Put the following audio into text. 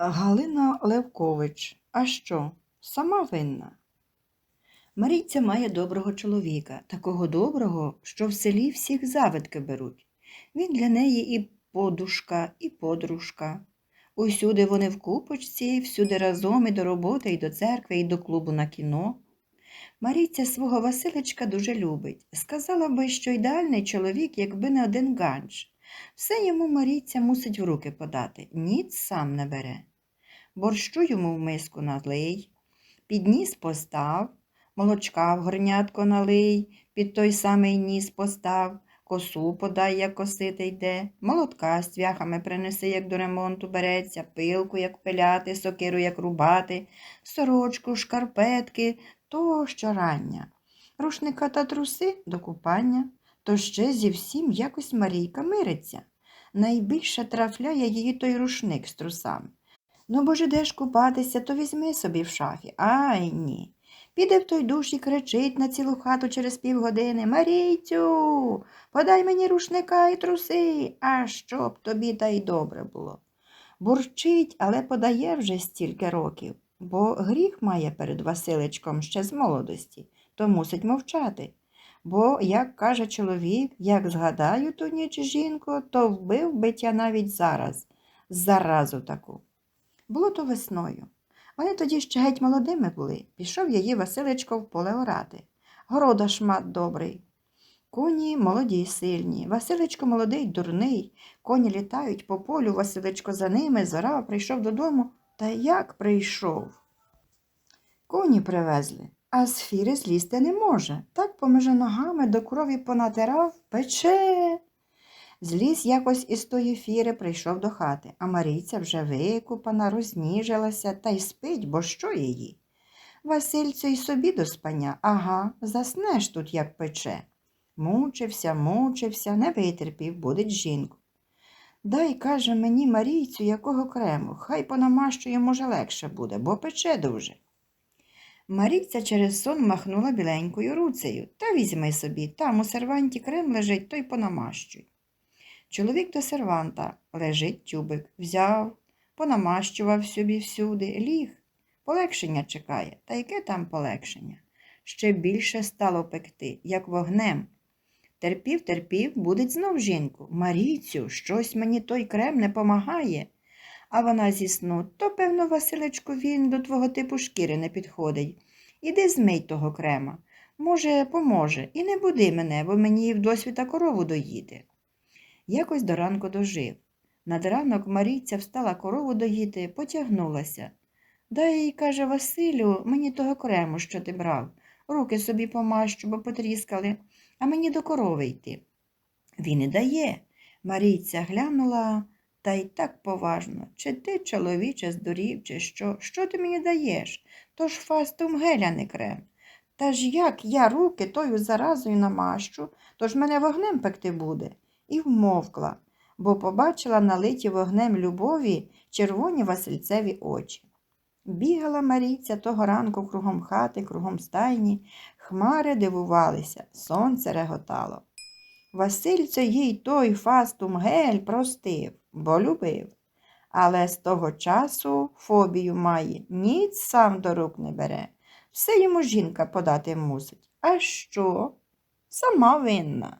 Галина Левкович. А що? Сама винна. Марійця має доброго чоловіка, такого доброго, що в селі всіх завидки беруть. Він для неї і подушка, і подружка. Усюди вони в купочці, всюди разом і до роботи, і до церкви, і до клубу на кіно. Марійця свого Василечка дуже любить. Сказала би, що ідеальний чоловік, якби не один ганч. Все йому Марійця мусить в руки подати, ніц сам не бере. Борщу йому в миску налий, підніс постав, молочка в горнятко налий, під той самий ніс постав, косу подай, як косити йде, молотка з цвяхами принеси, як до ремонту береться, пилку, як пиляти, сокиру, як рубати, сорочку, шкарпетки, то що рання. Рушника та труси до купання, то ще зі всім якось Марійка мириться. Найбільше трафляє її той рушник з трусами. Ну, бо ж ідеш купатися, то візьми собі в шафі. Ай ні. Піде в той душ і кричить на цілу хату через півгодини Марійцю, подай мені рушника і труси, а щоб тобі та й добре було. Бурчить, але подає вже стільки років, бо гріх має перед Василечком ще з молодості, то мусить мовчати. Бо, як каже чоловік, як згадаю ту ніч жінку, то вбив би тя навіть зараз, заразу таку. Було то весною. Вони тоді ще геть молодими були. Пішов її Василечко в поле орати. Города шмат добрий. Коні молоді й сильні. Василечко молодий, дурний. Коні літають по полю, Василечко за ними, зорав, прийшов додому. Та як прийшов? Коні привезли, а з фіри злізти не може. Так поміж ногами до крові понатирав, пече. Зліз якось із тої фіри прийшов до хати, а Марійця вже викупана, розніжилася та й спить, бо що її? Васильцю й собі до спання, ага, заснеш тут, як пече. Мучився, мучився, не витерпів, будить жінку. Дай, каже мені Марійцю, якого крему, хай понамащує, може, легше буде, бо пече дуже. Марійця через сон махнула біленькою руцею. Та візьми собі, там у серванті крем лежить, то й понамащуй. Чоловік до серванта лежить тюбик, взяв, понамащував собі всюди, ліг. Полегшення чекає. Та яке там полегшення? Ще більше стало пекти, як вогнем. Терпів, терпів, будить знов жінку. Марійцю, щось мені той крем не помагає. А вона зі сну, то, певно, Василечку, він до твого типу шкіри не підходить. Іди змий того крема. Може, поможе, і не буди мене, бо мені в досвіта корову доїти. Якось до ранку дожив. Над ранок Марійця встала корову доїти, потягнулася. Дай, каже Василю, мені того крему, що ти брав. Руки собі помащу, бо потріскали, а мені до корови йти. Він і дає. Марійця глянула та й так поважно. Чи ти, чоловіче, здурів, чи що? Що ти мені даєш? То ж фастум геля не крем. Та ж як я руки тою заразою намащу, то ж мене вогнем пекти буде. І вмовкла, бо побачила налиті вогнем любові червоні Васильцеві очі. Бігала Марійця того ранку кругом хати, кругом стайні, хмари дивувалися, сонце реготало. Васильця їй той фастум гель простив, бо любив. Але з того часу фобію має, ніц сам до рук не бере. Все йому жінка подати мусить. А що? Сама винна.